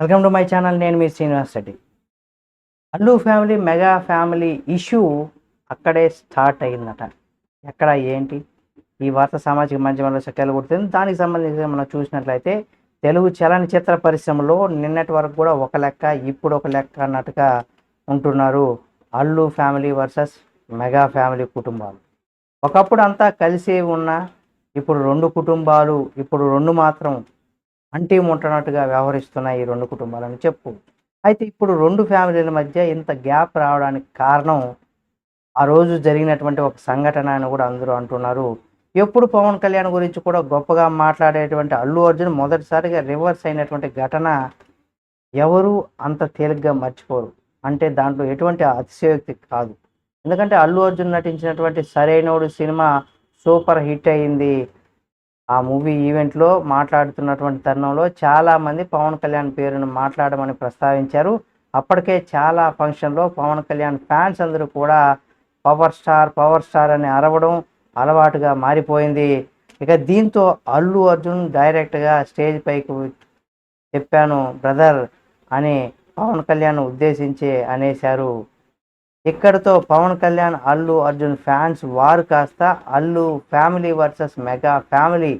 Welcome to my channel నేను మీ Srinivas Reddy. Allu family mega family issue అక్కడే start అయిందట. ఎక్కడ ఏంటి? ఈ వార్త సామాజిక మాధ్యమాల్లో చక్కెలు కొడుతుంది. దానికి సంబంధించి మనం చూసినట్లయితే తెలుగు చలనచిత్ర పరిశ్రమలో నిన్నటి వరకు కూడా ఒక లెక్క ఇప్పుడు ఒక లెక్క అన్నట్టుగా ఉంటున్నారు Allu family versus mega family కుటుంబాలు. ఒకప్పుడు అంతా కలిసి ఉన్న ఇప్పుడు రెండు కుటుంబాలు ఇప్పుడు రెండు మాత్రం అంటే ముట్టనట్టుగా వ్యవహరిస్తున్నాయి ఈ రెండు కుటుంబాలని చెప్పు. అయితే ఇప్పుడు రెండు ఫ్యామిలీల మధ్య ఇంత గ్యాప్ రావడానికి కారణం ఆ రోజు జరిగినటువంటి ఒక సంఘటన అని కూడా అందరూ అంటున్నారు. ఎప్పుడు పవన్ కళ్యాణ్ గురించి కూడా గొప్పగా మాట్లాడేటువంటి అల్లు అర్జున్ మొదటిసారిగా రివర్స్ అయినటువంటి ఘటన ఎవరు అంత తేలిగ్గా మర్చిపోరు. అంటే దాంట్లో ఎటువంటి అతిశయోక్తి కాదు. ఎందుకంటే అల్లు అర్జున్ నటించినటువంటి సరైనోడు సినిమా సూపర్ హిట్ అయింది. ఆ మూవీ ఈవెంట్లో మాట్లాడుతున్నటువంటి తరుణంలో చాలామంది పవన్ కళ్యాణ్ పేరును మాట్లాడమని ప్రస్తావించారు. అప్పటికే చాలా ఫంక్షన్లో పవన్ కళ్యాణ్ ఫ్యాన్స్ అందరూ కూడా పవర్ స్టార్ పవర్ స్టార్ అని అరవడం అలవాటుగా మారిపోయింది. ఇక దీంతో అల్లు అర్జున్ డైరెక్ట్గా స్టేజ్ పైకి చెప్పాను బ్రదర్ అని పవన్ కళ్యాణ్ ఉద్దేశించి అనేశారు. ఇక్కడతో పవన్ కళ్యాణ్ అల్లు అర్జున్ ఫ్యాన్స్ వారు కాస్త Allu family versus mega family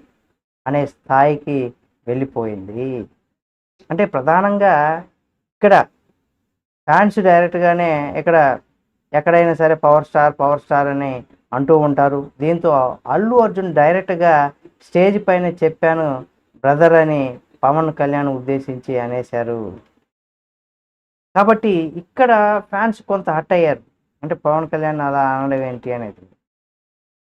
అనే స్థాయికి వెళ్ళిపోయింది. అంటే ప్రధానంగా ఇక్కడ ఫ్యాన్స్ డైరెక్ట్గానే ఇక్కడ ఎక్కడైనా సరే పవర్ స్టార్ పవర్ స్టార్ అని అంటూ ఉంటారు. దీంతో అల్లు అర్జున్ డైరెక్ట్గా స్టేజ్ పైన చెప్పాను బ్రదర్ అని పవన్ కళ్యాణ్ ఉద్దేశించి అనేశారు. కాబట్టి ఇక్కడ ఫ్యాన్స్ కొంత హట్ అయ్యారు. అంటే పవన్ కళ్యాణ్ అలా అనడం ఏంటి అనేది.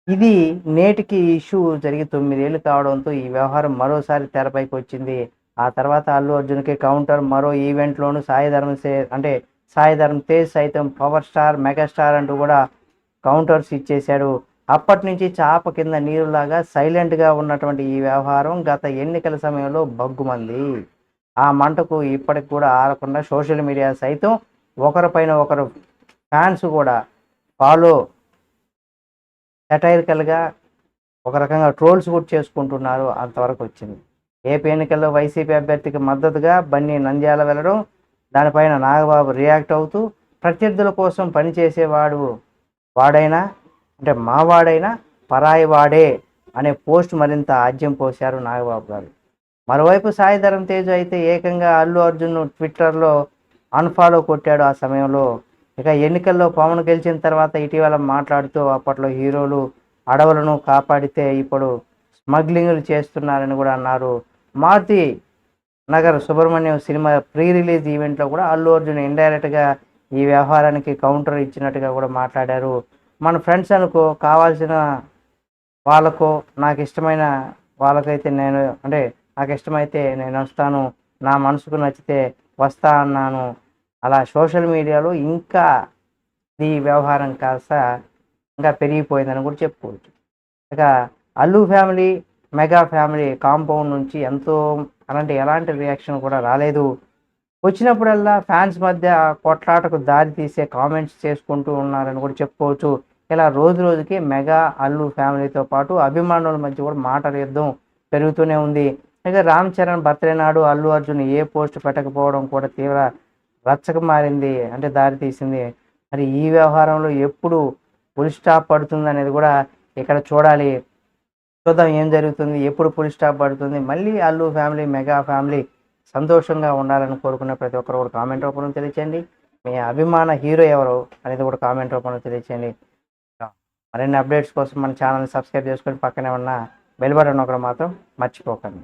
ఇది నేటికి ఇష్యూ జరిగి తొమ్మిదేళ్ళు కావడంతో ఈ వ్యవహారం మరోసారి తెరపైకి వచ్చింది. ఆ తర్వాత అల్లు అర్జున్కి కౌంటర్ మరో ఈవెంట్లోనూ సాయి ధర్మ అంటే సాయి ధర్మ తేజ్ సైతం పవర్ స్టార్ మెగాస్టార్ అంటూ కూడా కౌంటర్స్ ఇచ్చేశాడు. అప్పటి నుంచి చాప కింద నీరులాగా సైలెంట్గా ఉన్నటువంటి ఈ వ్యవహారం గత ఎన్నికల సమయంలో బగ్గుమంది. ఆ మంటకు ఇప్పటికి కూడా ఆరకుండా సోషల్ మీడియా సైతం ఒకరిపైన ఒకరు ఫ్యాన్స్ కూడా ఫాలో సెటైరికల్గా ఒక రకంగా ట్రోల్స్ కూడా చేసుకుంటున్నారు అంతవరకు వచ్చింది. ఏపీ ఎన్నికల్లో వైసీపీ అభ్యర్థికి మద్దతుగా బన్నీ నంద్యాల వెళ్ళడం దానిపైన నాగబాబు రియాక్ట్ అవుతూ ప్రత్యర్థుల కోసం పనిచేసేవాడు వాడైనా అంటే మావాడైనా పరాయి వాడే అనే పోస్ట్ మరింత ఆజ్యం పోశారు నాగబాబు గారు. మరోవైపు సాయిధరం తేజ్ అయితే ఏకంగా అల్లు అర్జున్ ట్విట్టర్లో అన్ఫాలో కొట్టాడు ఆ సమయంలో. ఇక ఎన్నికల్లో పవన్ గెలిచిన తర్వాత ఇటీవల మాట్లాడుతూ అప్పట్లో హీరోలు అడవులను కాపాడితే ఇప్పుడు స్మగ్లింగ్లు చేస్తున్నారని కూడా అన్నారు. Maruti Nagar Subramanyam cinema pre release ఈవెంట్లో కూడా అల్లు అర్జున్ ఇండైరెక్ట్గా ఈ వ్యవహారానికి కౌంటర్ ఇచ్చినట్టుగా కూడా మాట్లాడారు. మన ఫ్రెండ్స్ అనుకో కావాల్సిన వాళ్ళకో నాకు ఇష్టమైన వాళ్ళకైతే నేను అంటే నాకు ఇష్టమైతే నేను వస్తాను నా మనసుకు నచ్చితే వస్తా అన్నాను. అలా సోషల్ మీడియాలో ఇంకా ఈ వ్యవహారం కాస్త ఇంకా పెరిగిపోయిందని కూడా చెప్పుకోవచ్చు. ఇక Allu family mega family compound నుంచి ఎంతో అలాంటి ఎలాంటి రియాక్షన్ కూడా రాలేదు. వచ్చినప్పుడల్లా ఫ్యాన్స్ మధ్య కొట్లాటకు దారి తీసే కామెంట్స్ చేసుకుంటూ ఉన్నారని కూడా చెప్పుకోవచ్చు. ఇలా రోజు రోజుకి మెగా అల్లు ఫ్యామిలీతో పాటు అభిమానుల మధ్య కూడా మాటల యుద్ధం పెరుగుతూనే ఉంది. ఇక రామ్ చరణ్ బర్త్డే నాడు అల్లు అర్జున్ ఏ పోస్ట్ పెట్టకపోవడం కూడా తీవ్ర రచ్చకు మారింది అంటే దారి తీసింది. మరి ఈ వ్యవహారంలో ఎప్పుడు పులి స్టాప్ పడుతుంది అనేది కూడా ఇక్కడ చూడాలి. చూద్దాం ఏం జరుగుతుంది ఎప్పుడు పులి స్టాప్ పడుతుంది. మళ్ళీ అల్లు ఫ్యామిలీ మెగా ఫ్యామిలీ సంతోషంగా ఉండాలని కోరుకున్న ప్రతి ఒక్కరు కూడా కామెంట్ రూపంలో తెలియచేయండి. మీ అభిమాన హీరో ఎవరు అనేది కూడా కామెంట్ రూపంలో తెలియచేయండి. మరిన్ని అప్డేట్స్ కోసం మన ఛానల్ని సబ్స్క్రైబ్ చేసుకొని పక్కనే ఉన్న బెల్ బటన్ ఒకటి మాత్రం మర్చిపోకండి.